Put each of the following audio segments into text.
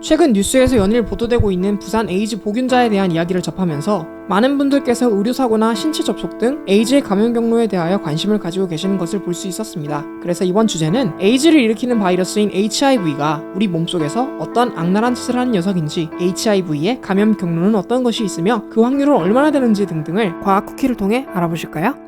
최근 뉴스에서 연일 보도되고 있는 부산 에이즈 보균자에 대한 이야기를 접하면서 많은 분들께서 의료사고나 신체 접촉 등 에이즈의 감염 경로에 대하여 관심을 가지고 계시는 것을 볼 수 있었습니다. 그래서 이번 주제는 에이즈를 일으키는 바이러스인 HIV가 우리 몸속에서 어떤 악랄한 짓을 하는 녀석인지 HIV의 감염 경로는 어떤 것이 있으며 그 확률은 얼마나 되는지 등등을 과학 쿠키를 통해 알아보실까요?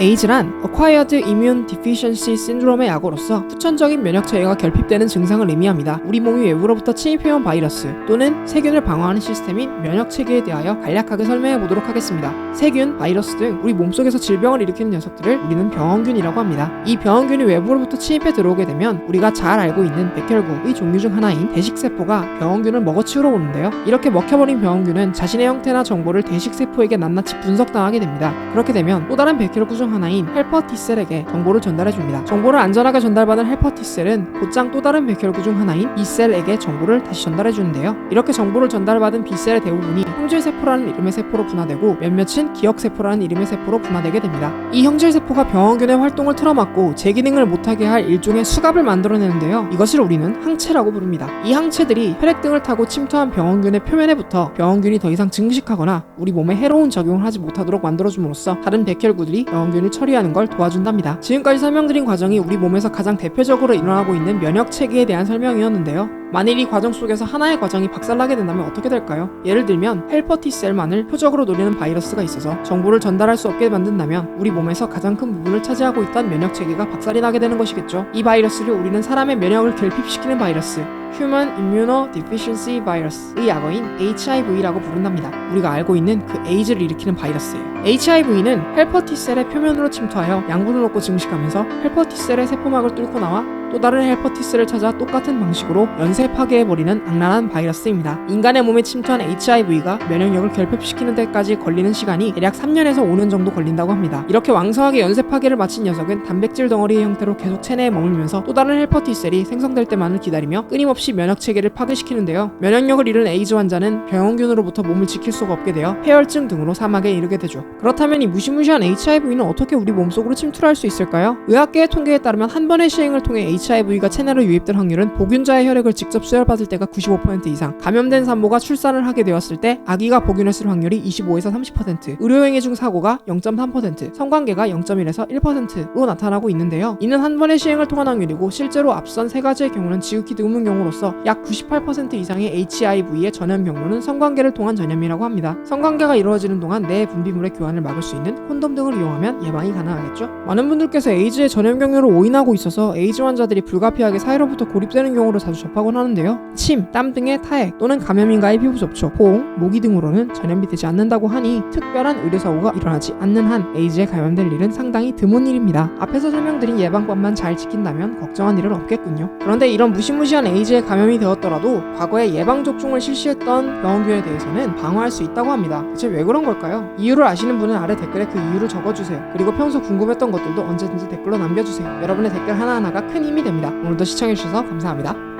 에이즈란 Acquired Immune Deficiency Syndrome의 약어로서 후천적인 면역 체계가 결핍되는 증상을 의미합니다. 우리 몸이 외부로부터 침입해온 바이러스 또는 세균을 방어하는 시스템인 면역 체계에 대하여 간략하게 설명해 보도록 하겠습니다. 세균, 바이러스 등 우리 몸속에서 질병을 일으키는 녀석들을 우리는 병원균이라고 합니다. 이 병원균이 외부로부터 침입해 들어오게 되면 우리가 잘 알고 있는 백혈구의 종류 중 하나인 대식세포가 병원균을 먹어치우러 오는데요. 이렇게 먹혀버린 병원균은 자신의 형태나 정보를 대식세포에게 낱낱이 분석당하게 됩니다. 그렇게 되면 또 다른 백혈구 중 하나인 헬퍼 T셀에게 정보를 전달해 줍니다. 정보를 안전하게 전달받은 헬퍼 T셀은 곧장 또 다른 백혈구 중 하나인 B셀에게 정보를 다시 전달해 주는데요. 이렇게 정보를 전달받은 B셀의 대부분이 형질세포라는 이름의 세포로 분화되고 몇몇은 기억세포라는 이름의 세포로 분화되게 됩니다. 이 형질세포가 병원균의 활동을 틀어막고 제 기능을 못하게 할 일종의 수갑을 만들어내는데요. 이것을 우리는 항체라고 부릅니다. 이 항체들이 혈액 등을 타고 침투한 병원균의 표면에 붙어 병원균이 더 이상 증식하거나 우리 몸에 해로운 적용을 하지 못하도록 만들어줌으로써 다른 백혈구들이 병원균 을 처리하는 걸 도와준답니다. 지금까지 설명드린 과정이 우리 몸에서 가장 대표적으로 일어나고 있는 면역 체계에 대한 설명이었는데요. 만일 이 과정 속에서 하나의 과정이 박살나게 된다면 어떻게 될까요? 예를 들면 헬퍼 T셀만을 표적으로 노리는 바이러스가 있어서 정보를 전달할 수 없게 만든다면 우리 몸에서 가장 큰 부분을 차지하고 있던 면역 체계가 박살이 나게 되는 것이겠죠. 이 바이러스를 우리는 사람의 면역을 결핍시키는 바이러스, Human Immunodeficiency Virus의 약어인 HIV라고 부른답니다. 우리가 알고 있는 그 에이즈를 일으키는 바이러스예요. HIV는 헬퍼 T셀의 표면으로 침투하여 양분을 얻고 증식하면서 헬퍼 T셀의 세포막을 뚫고 나와 또 다른 헬퍼 T셀을 찾아 똑같은 방식으로 연쇄 파괴해버리는 악랄한 바이러스입니다. 인간의 몸에 침투한 HIV가 면역력을 결핍시키는 데까지 걸리는 시간이 대략 3년에서 5년 정도 걸린다고 합니다. 이렇게 왕성하게 연쇄 파괴를 마친 녀석은 단백질 덩어리의 형태로 계속 체내에 머물면서 또 다른 헬퍼 T셀이 생성될 때만을 기다리며 끊임없이 면역 체계를 파괴시키는데요. 면역력을 잃은 에이즈 환자는 병원균으로부터 몸을 지킬 수가 없게 되어 폐혈증 등으로 사막에 이르게 되죠. 그렇다면 이 무시무시한 HIV는 어떻게 우리 몸속으로 침투를 할수 있을까요? 의학계의 통계에 따르면 한 번의 시행을 통해 HIV가 체내로 유입될 확률은 보균자의 혈액을 직접 수혈받을 때가 95% 이상, 감염된 산모가 출산을 하게 되었을 때 아기가 쓸 확률이 25에서 30%, 의료행위 중 사고가 0.3%, 성관계가 0.1에서 1%로 나타나고 있는데요. 이는 한 번의 시행을 통한 확률이고 실제로 앞선 세 가지의 경우는 지극히 드문 경우로서 약 98% 이상의 HIV의 전염 경로는 성관계를 통한 전염이라고 합니다. 성관계가 이루어지는 동안 내 분비물의 교환 을 막을 수 있는 콘돔 등을 이용하면 예방이 가능하겠죠. 많은 분들께서 에이즈의 전염 경로를 오인하고 있어서 에이즈 환자들이 불가피하게 사회로부터 고립되는 경우를 자주 접하곤 하는데요. 침, 땀 등의 타액 또는 감염인과의 피부 접촉, 포옹, 모기 등으로는 전염이 되지 않는다고 하니 특별한 의료사고가 일어나지 않는 한 에이즈에 감염될 일은 상당히 드문 일입니다. 앞에서 설명드린 예방법만 잘 지킨다면 걱정한 일은 없겠군요. 그런데 이런 무시무시한 에이즈에 감염이 되었더라도 과거에 예방접종을 실시했던 병원균에 대해서는 방어할 수 있다고 합니다. 대체 왜 그런 걸까요? 이유를 아시는 분은 아래 댓글에 그 이유를 적어주세요. 그리고 평소 궁금했던 것들도 언제든지 댓글로 남겨주세요. 여러분의 댓글 하나하나가 큰 힘이 됩니다. 오늘도 시청해주셔서 감사합니다.